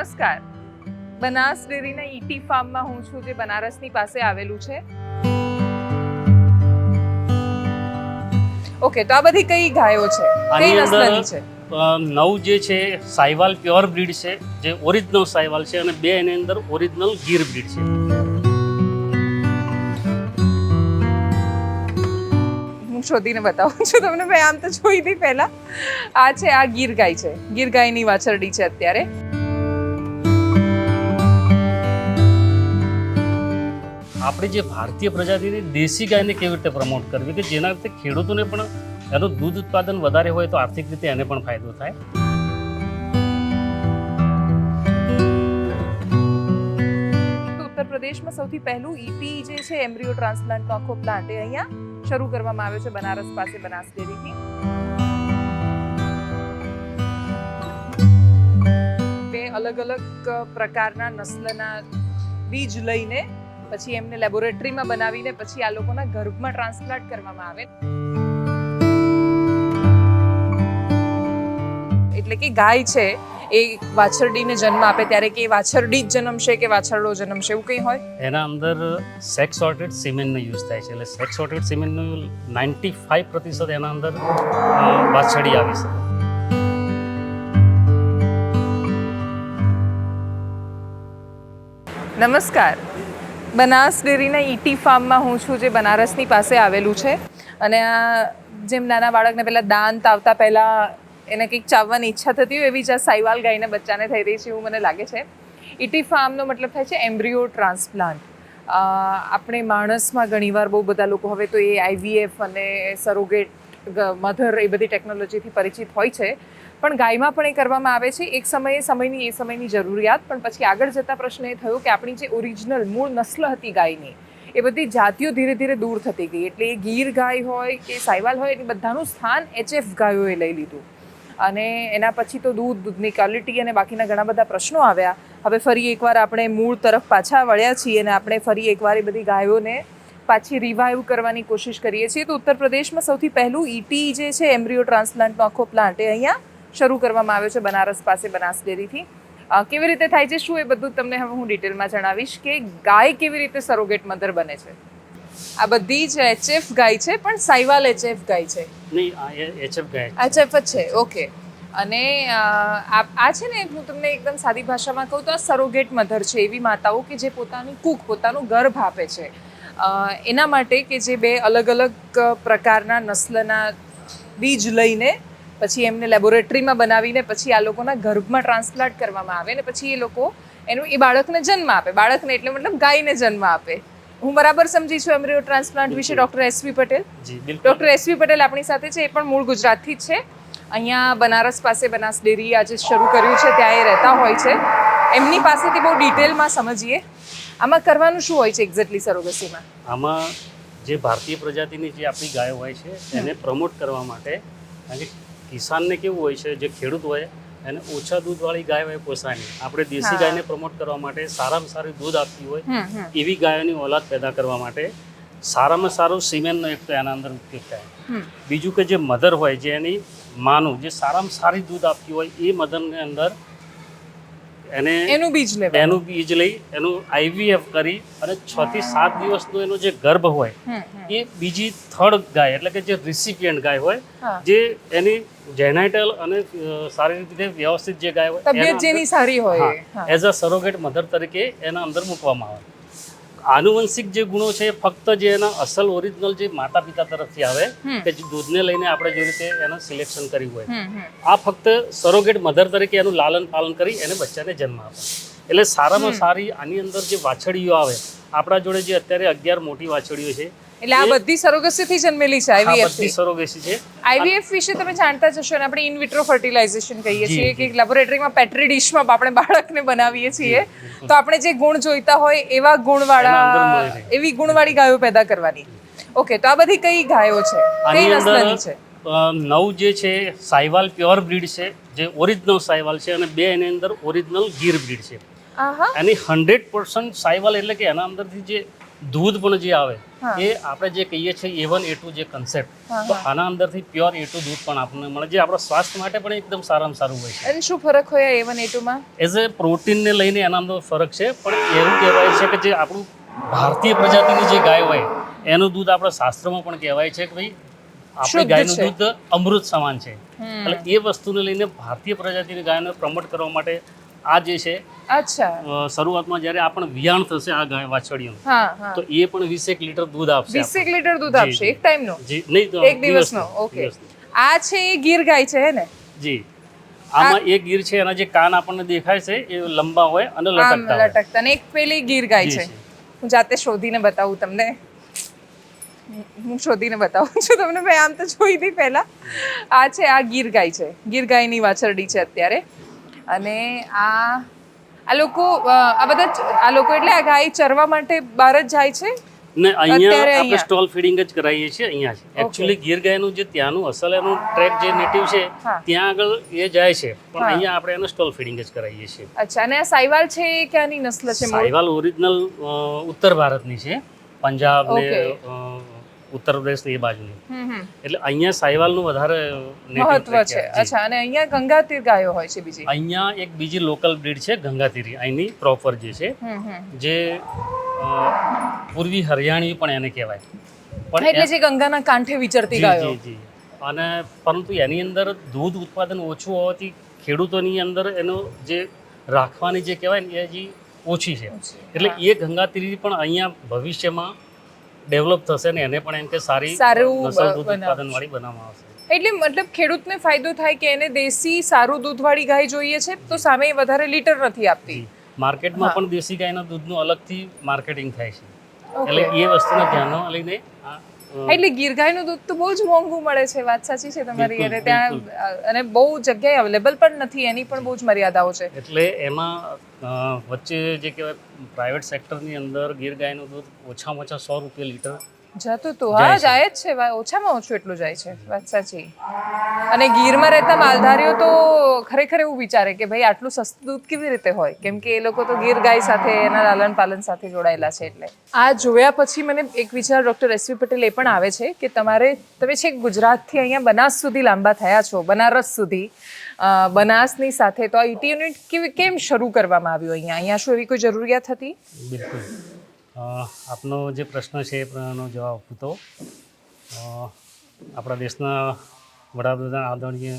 નમસ્કાર. બનાસ ડેરીના ઈટી ફાર્મમાં હું છું જે બનારસની પાસે આવેલું છે. ઓકે તો આ બધી કઈ ગાયો છે? કઈ નસ્લની છે? નવ જે છે સાઈવાલ પ્યોર બ્રીડ છે જે ઓરિજિનલ સાઈવાલ છે અને બે એની અંદર ઓરિજિનલ ગીર બ્રીડ છે. હું શોધીને બતાવું છું તમને મેં આમ તો જોઈ હતી પહેલા. આ છે આ ગીર ગાય છે. ગીર ગાયની વાછરડી છે અત્યારે. આપણે જે ભારતીય પ્રજાતિની દેશી ગાયને કેવી રીતે પ્રમોટ કરવી કે જેના રીતે ખેડૂતોને પણ એનું દૂધ ઉત્પાદન વધારે હોય તો આર્થિક રીતે એને પણ ફાયદો થાય. ઉત્તર પ્રદેશમાં સૌથી પહેલું ઈપી જે છે, એમ્બ્રિયો ટ્રાન્સપ્લાન્ટનો આખો પ્લાન્ટ એ અહીંયા શરૂ કરવામાં આવ્યો છે, બનારસ પાસે બનાસ ડેરીથી. બે અલગ અલગ પ્રકારના નસ્લના બીજ લઈને પછી એમને લેબોરેટરીમાં બનાવીને પછી આ લોકોના ગર્ભમાં ટ્રાન્સપ્લાન્ટ કરવામાં આવે. એટલે કે ગાય છે એ વાછરડીને જન્મ આપે ત્યારે કે વાછરડી જ જન્મશે કે વાછરડો જન્મશે એવું કંઈ હોય? એના અંદર સેક્સ સોર્ટેડ સિમેન્ટનો યુઝ થાય છે. એટલે સેક્સ સોર્ટેડ સિમેન્ટનું નાઇન્ટી ફાઇવ પ્રતિશત એના અંદર વાછરડી આવી શકે. નમસ્કાર. બનાસ ડેરીના ઈટી ફાર્મમાં હું છું જે બનારસની પાસે આવેલું છે. અને આ જેમ નાના બાળકને પહેલાં દાંત આવતા પહેલાં એને કંઈક ચાવવાની ઈચ્છા થતી હોય એવી જ આ સાઈવાલ ગાયને બચ્ચાને થઈ રહી છે એવું મને લાગે છે. ઈટી ફાર્મનો મતલબ થાય છે એમ્બ્રિયો ટ્રાન્સપ્લાન્ટ. આપણે માણસમાં ઘણીવાર બહુ બધા લોકો હવે તો એ આઈવીએફ અને સરોગેટ મધર એ બધી ટેકનોલોજીથી પરિચિત હોય છે. પણ ગાયમાં પણ એ કરવામાં આવે છે. એક સમયે સમયની, એ સમયની જરૂરિયાત. પણ પછી આગળ જતા પ્રશ્ન એ થયો કે આપણી જે ઓરિજિનલ મૂળ નસ્લ હતી ગાયની, એ બધી જાતિઓ ધીરે ધીરે દૂર થતી ગઈ. એટલે એ ગીર ગાય હોય કે સાયવાલ હોય એની બધાનું સ્થાન એચએફ ગાયોએ લઈ લીધું. અને એના પછી તો દૂધ, દૂધની ક્વોલિટી અને બાકીના ઘણા બધા પ્રશ્નો આવ્યા. હવે ફરી એકવાર આપણે મૂળ તરફ પાછા વળ્યા છીએ અને આપણે ફરી એકવાર એ બધી ગાયોને પાછી રિવાઈવ કરવાની કોશિશ કરીએ છીએ. તો ઉત્તર પ્રદેશમાં સૌથી પહેલું ઈટી જે છે, એમ્બ્રિયો ટ્રાન્સપ્લાન્ટનો આખો પ્લાન્ટ એ અહીંયા શરૂ કરવામાં આવ્યો છે બનારસ પાસે બનાસ ડેરીથી. કેવી રીતે થાય છે? શું એ બધું તમને હવે હું ડિટેલમાં જણાવીશ કે ગાય કેવી રીતે સરોગેટ મધર બને છે? આ બધી જ એચએફ ગાય છે પણ સાઈવાલ એચએફ ગાય છે. નહીં એચએફ ગાય છે. એચએફ જ છે ઓકે. અને આ છે ને હું તમને એકદમ સાદી ભાષામાં કહું તો આ સરોગેટ મધર છે એવી માતાઓ કે જે પોતાની કૂક પોતાનું ગર્ભ આપે છે. એના માટે કે જે બે અલગ અલગ પ્રકારના નસ્લના બીજ લઈને પછી એમને લેબોરેટરીમાં બનાવીને પછી આ લોકોના ગર્ભમાં ટ્રાન્સપ્લાન્ટ કરવામાં આવે ને પછી એ લોકો એનું એ બાળકને જન્મ આપે. બાળકને એટલે મતલબ ગાયને જન્મ આપે. હું બરાબર સમજી છું એમ્બ્રિયો ટ્રાન્સપ્લાન્ટ વિશે doctor S V Patel? Doctor S V Patel આપણી સાથે છે. એ પણ મૂળ ગુજરાતથી જ છે. અહીંયા બનારસ પાસે બનાસ ડેરી આજે શરૂ કર્યું છે. ત્યાં એ રહેતા હોય છે. એમની પાસેથી બહુ ડિટેલમાં સમજીએ. આમાં કરવાનું શું હોય છે એક્ઝેક્ટલી સરોગસીમાં? આમાં જે ભારતીય પ્રજાતિની જે આપણી ગાયો હોય છે એને પ્રમોટ કરવા માટે કારણ કે કિસાનને કેવું હોય છે જે ખેડૂત હોય એને ઓછા દૂધવાળી ગાય હોય પોસાય નહીં આપણે દેશી ગાયને પ્રમોટ કરવા માટે સારામાં સારું દૂધ આપતી હોય એવી ગાયોની ઓલાદ પેદા કરવા માટે સારામાં સારું સિમેન્ટનો એક તો એના અંદર ઉપયોગ થાય. બીજું કે જે મધર હોય જે એની માનું જે સારામાં સારી દૂધ આપતી હોય એ મધરની અંદર એને એનું બીજ લેવાનું. એનું બીજ લઈ એનું આઈવીએફ કરી અને છ થી સાત દિવસનો એનો જે ગર્ભ હોય એ બીજી થર્ડ ગાય એટલે કે જે રિસિપિયન્ટ ગાય હોય જે એની જેનાઇટલ અને સારી રીતે વ્યવસ્થિત જે ગાય હોય તબિયત જેની સારી હોય એઝ અ સરોગેટ મધર તરીકે એના અંદર મૂકવામાં આવે. આનુવંશિક જે ગુણો છે એ ફક્ત જે એના અસલ ઓરિજિનલ જે માતા પિતા તરફથી આવે કે જે દૂધને લઈને આપણે જે રીતે એનું સિલેક્શન કર્યું હોય. આ ફક્ત સરોગેટ મધર તરીકે એનું લાલન પાલન કરી એને બચ્ચાને જન્મ આપે. એટલે સારામાં સારી આની અંદર જે વાછડીઓ આવે આપણા જોડે જે અત્યારે અગિયાર મોટી વાછડીઓ છે એટલે આ બધી સરોગસીથી જન્મેલી છે આઈવીએફ બધી સરોગસી છે. આઈવીએફ વિશે તમે જાણતા જ હશો અને આપણે ઇન વિટ્રો ફર્ટિલાઇઝેશન કહીએ છીએ કે લેબોરેટરીમાં પેટ્રી ડિશમાં આપણે બાળકને બનાવીએ છીએ. તો આપણે જે ગુણ જોઈતા હોય એવા ગુણવાળા એવી ગુણવાળી ગાયો પેદા કરવાની. ઓકે તો આ બધી કઈ ગાયો છે? કઈ નસ્લની છે? નવ જે છે સાયવાલ પ્યોર બ્રીડ છે જે ઓરિજિનલ સાયવાલ છે અને બે એની અંદર ઓરિજિનલ ગીર બ્રીડ છે. એની હંડ્રેડ પર્સન્ટ સાયવાલ એટલે કે એના અંદરથી જે દૂધ પણ જે આવે એ આપણે જે કહીએ છીએ એ વન એ ટુ જે કન્સેપ્ટ તો આના અંદરથી પ્યોર એ ટુ દૂધ પણ આપણને મળે. જે આપણા સ્વાસ્થ્ય માટે પણ એકદમ સારામાં સારું હોય છે. અને શું ફરક હોય એ વન એ ટુમાં એઝ એ પ્રોટીનને લઈને એના અંદર ફરક છે પણ એવું કહેવાય છે કે જે આપણું ભારતીય પ્રજાતિની જે ગાય હોય એનું દૂધ આપણા શાસ્ત્રમાં પણ કહેવાય છે કે ભાઈ આપણી ગાયનું દૂધ અમૃત સમાન છે. એટલે એ વસ્તુને લઈને ભારતીય પ્રજાતિની ગાયને પ્રમોટ કરવા માટે આ જે છે અચ્છા. શરૂઆતમાં જ્યારે આપણ પણ વિયાણ થશે આ ગાય હા તો એ પણ વીસેક લીટર દૂધ આપશે વીસેક લીટર દૂધ આપશે એક ટાઈમનો? જી નહીં તો એક દિવસનો? ઓકે. આ છે એ ગીર ગાય છે ને? જી. આમાં એક ગીર છે એના જે કાન આપણને દેખાય છે એ લંબા હોય અને લટકતા હોય. લટકતા. અને એક પેલી ગીર ગાય છે. હું જાતે શોધીને બતાવું તમને. હું શોધીને બતાવું છું તમને મેં આમ તો જોઈ હતી પહેલા. આ છે આ ગીર ગાય છે. ગીર ગાયની વાછરડી છે અત્યારે. અને આ આ લોકો આ બધા આ લોકો એટલે આ ગાય ચરવા માટે બહાર જ જાય છે? ને અહીંયા આપણે. સ્ટોલ ફીડિંગ જ કરાવીએ છીએ અહીંયા જ. એકચ્યુઅલી ગીર ગાયનું જે ત્યાંનું અસલ એનું ટ્રેક જે નેટિવ છે ત્યાં આગળ એ જાય છે. પણ અહીંયા આપણે એનું સ્ટોલ ફીડિંગ જ કરાવીએ છીએ. અચ્છા અને આ સાઈવાલ છે એ ક્યાંની નસ્લ છે? સાઈવાલ ઓરિજિનલ ઉત્તર ભારતની છે. પંજાબ ને ઉત્તર પ્રદેશ ને એ બાજુની. હમ એટલે અહીંયા સાઈવાલનું વધારે મહત્વ છે. અચ્છા અને અહીંયા ગંગાતીર ગાયો હોય છે બીજી. અહીંયા એક બીજી લોકલ બ્રીડ છે ગંગાતીરી અહીંની પ્રોપર જે છે જે પૂર્વી હરિયાણી પણ એને કહેવાય. પણ એટલે જે ગંગાના કાંઠે વિચરતી ગાયો. જી જી. અને પરંતુ એની અંદર દૂધ ઉત્પાદન ઓછું હોવાથી ખેડૂતોની અંદર એનો જે રાખવાની જે કહેવાય ને એ હજી ઓછી છે. એટલે એ ગંગાતીરી પણ અહીંયા ભવિષ્યમાં ડેવલપ થશે ને એને પણ એમ કે સારી સારું. ઉત્પાદન વાળી બનાવવામાં આવશે. એટલે મતલબ ખેડૂતને ફાયદો થાય કે એને દેશી સારું દૂધવાળી ગાય જોઈએ છે તો સામે વધારે લીટર નથી આપતી. માર્કેટમાં પણ દેશી ગાયના દૂધનું અલગથી માર્કેટિંગ થાય છે. એટલે એ વસ્તુને ધ્યાનમાં લઈને એટલે ગીર ગાયનું દૂધ તો બહુ જ મોંઘું મળે છે વાત સાચી છે તમારી. અને ત્યાં અને બહુ જગ્યાએ અવેલેબલ પણ નથી એની પણ બહુ જ મર્યાદાઓ છે. એટલે એમાં વચ્ચે જે કહેવાય પ્રાઇવેટ સેક્ટરની અંદર ગીર ગાયનું દૂધ ઓછામાં ઓછા સો રૂપિયા લીટર જતું તું હા જાય જ છે. વા- ઓછામાં ઓછું એટલું જાય છે. વાત સાચી. અને ગીરમાં રહેતા માલધારીઓ તો ખરેખર એવું વિચારે કે ભાઈ આટલું સસ્તું દૂધ કેવી રીતે હોય? કેમ કે એ લોકો તો ગીર ગાય સાથે એના લાલન પાલન સાથે જોડાયેલા છે એટલે. આ જોયા પછી મને એક વિચાર ડૉક્ટર એસવી પટેલ એ પણ આવે છે કે તમારે તમે છેક ગુજરાતથી અહીંયા બનાસ સુધી લાંબા થયા છો બનારસ સુધી. બનાસની સાથે તો આ ઇટી યુનિટ કેવી કેમ શરૂ કરવામાં આવ્યું અહીંયા? અહીંયા શું એવી કોઈ જરૂરિયાત હતી? બિલકુલ. આપનો જે પ્રશ્ન છે એનો જવાબ આપું તો. આપણા દેશના વડાપ્રધાન આદરણીય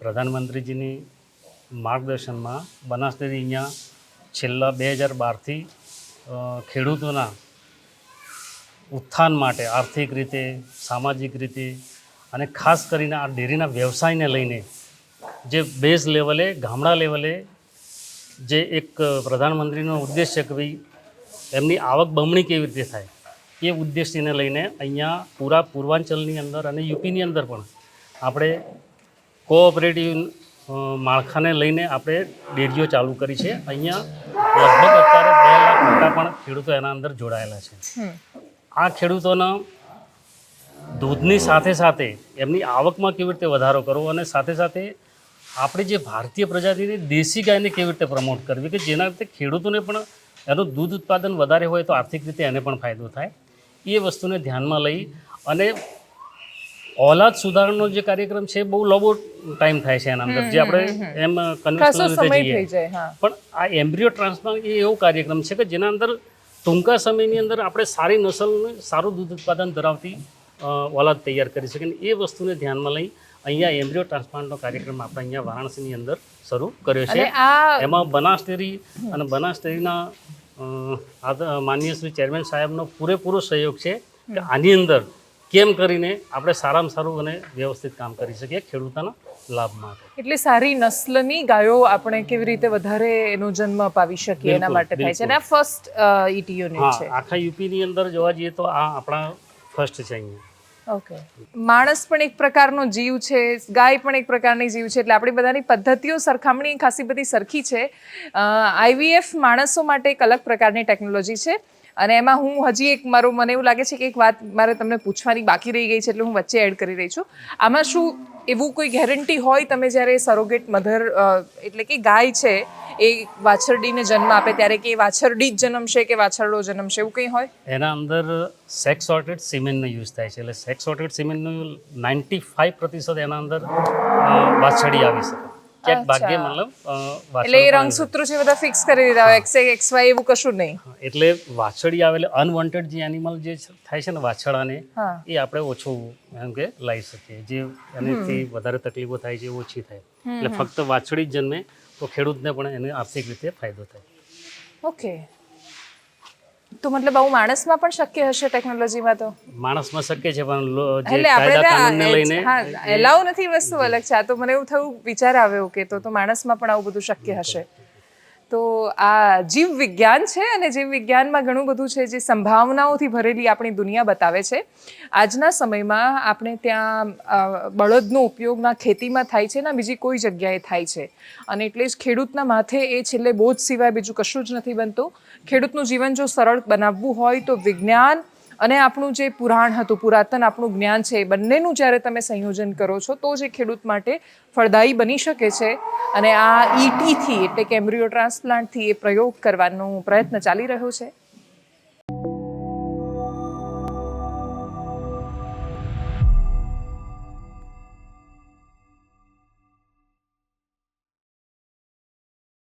પ્રધાનમંત્રીજીની માર્ગદર્શનમાં બનાસ અહીંયા છેલ્લા બે હજાર બારથી ખેડૂતોના ઉત્થાન માટે આર્થિક રીતે, સામાજિક રીતે અને ખાસ કરીને આ ડેરીના વ્યવસાયને લઈને જે બેઝ લેવલે ગામડા લેવલે જે એક પ્રધાનમંત્રીનો ઉદ્દેશ છે કે ભાઈ એમની આવક બમણી કેવી રીતે થાય? એ ઉદ્દેશ્યને લઈને અહીંયા પૂરા પૂર્વાંચલની અંદર અને યુપીની અંદર પણ આપણે કોઓપરેટિવ માળખાને લઈને આપણે ડેરીઓ ચાલુ કરી છે. અહીંયા લગભગ અત્યારે બે લાખ મોટા પણ ખેડૂતો એના અંદર જોડાયેલા છે. આ ખેડૂતોના દૂધની સાથે સાથે એમની આવકમાં કેવી રીતે વધારો કરવો અને સાથે સાથે આપણે જે ભારતીય પ્રજાતિની દેશી ગાયને કેવી રીતે પ્રમોટ કરવી કે જેના રીતે ખેડૂતોને પણ એનું દૂધ ઉત્પાદન વધારે હોય તો આર્થિક રીતે એને પણ ફાયદો થાય. એ વસ્તુને ધ્યાનમાં લઈ અને ઓલાદ સુધારણનો જે કાર્યક્રમ છે બહુ લાંબો ટાઈમ થાય છે એના અંદર. જે આપણે એમ કન્વેન્શનલ રીતે જઈએ. પણ આ એમ્બ્રિયો ટ્રાન્સપ્લાન્ટ એ એવો કાર્યક્રમ છે કે જેના અંદર ટૂંકા સમયની અંદર આપણે સારી નસલનું સારું દૂધ ઉત્પાદન ધરાવતી ઓલાદ તૈયાર કરી શકીએ. એ વસ્તુને ધ્યાનમાં લઈ અહીંયા એમ્બ્રિયો ટ્રાન્સપ્લાન્ટનો કાર્યક્રમ આપણે અહીંયા વારાણસીની અંદર શરૂ કર્યો છે. એમાં બનાસ ડેરી અને બનાસ ડેરીના માનનીય શ્રી ચેરમેન સાહેબનો પૂરેપૂરો સહયોગ છે કે આની અંદર કેમ કરીને આપણે સારામાં સારું અને વ્યવસ્થિત કામ કરી શકીએ ખેડૂતોના લાભ માટે. એટલે સારી નસ્લની ગાયો આપણે કેવી રીતે વધારે એનો જન્મ અપાવી શકીએ એના માટે થાય છે. અને આ ફર્સ્ટ ઈટી છે. આખા યુપીની અંદર જોવા જઈએ તો આ આપણા ફર્સ્ટ છે અહીંયા. ઓકે માણસ પણ એક પ્રકારનો જીવ છે, ગાય પણ એક પ્રકારની જીવ છે, એટલે આપણી બધાની પદ્ધતિઓ સરખામણી ખાસી બધી સરખી છે. આઈવીએફ માણસો માટે એક અલગ પ્રકારની ટેકનોલોજી છે અને એમાં હું હજી એક મારું, મને એવું લાગે છે કે એક વાત મારે તમને પૂછવાની બાકી રહી ગઈ છે, એટલે હું વચ્ચે એડ કરી રહી છું. આમાં શું એવું કોઈ ગેરંટી હોય તમે જ્યારે સરોગેટ મધર એટલે કે ગાય છે, એ વાછરડીને જન્મ આપે ત્યારે કે વાછરડી જ જન્મશે કે વાછરડો જન્મશે, એવું કંઈ હોય? એના અંદર સેક્સ સોર્ટેડ સિમેન્ટનો યુઝ થાય છે. એટલે સેક્સ સોર્ટેડ સિમેન્ટનું નાઇન્ટી ફાઇવ પ્રતિશત એના અંદર વાછરડી આવી શકે. ક્યાંક ભાગ્ય મતલબ એટલે એ રંગસૂત્રો છે. બધા ફિક્સ કરી દીધા હોય. એક્સ એક્સ વાય એવું કશું નહીં. એટલે વાછડી આવે એટલે અનવોન્ટેડ જે એનિમલ જે થાય છે ને વાછડાને એ આપણે ઓછું એમ કે લાવી શકીએ. જે એનાથી વધારે તકલીફો થાય છે ઓછી થાય. એટલે ફક્ત વાછડી જ જન્મે તો ખેડૂતને પણ એને આર્થિક રીતે ફાયદો થાય. ઓકે તો મતલબ આવું માણસમાં પણ શક્ય હશે ટેકનોલોજીમાં તો? માણસમાં શક્ય છે પણ એટલે આપણે લઈને હા એલાવ નથી વસ્તુ અલગ છે. આ તો મને એવું થયું વિચાર આવ્યો કે તો તો માણસમાં પણ આવું બધું શક્ય હશે. તો આ જીવ વિજ્ઞાન છે અને જીવ વિજ્ઞાનમાં ઘણું બધું છે જે સંભાવનાઓથી ભરેલી આપણી દુનિયા બતાવે છે. આજના સમયમાં આપણે ત્યાં બળદનો ઉપયોગ ના ખેતીમાં થાય છે ના બીજી કોઈ જગ્યાએ થાય છે. અને એટલે જ ખેડૂતના માથે એ છેલ્લે બોજ સિવાય બીજું કશું જ નથી બનતું. ખેડૂતનું જીવન જો સરળ બનાવવું હોય તો વિજ્ઞાન અને આપણું જે પુરાણ હતું, પુરાતન આપણું જ્ઞાન છે, એ બંનેનું જ્યારે તમે સંયોજન કરો છો, તો જે ખેડૂત માટે ફળદાયી બની શકે છે. અને આ ઈટીથી એટલે કે એમ્બ્રિયો ટ્રાન્સપ્લાન્ટથી એ પ્રયોગ કરવાનો પ્રયત્ન ચાલી રહ્યો છે.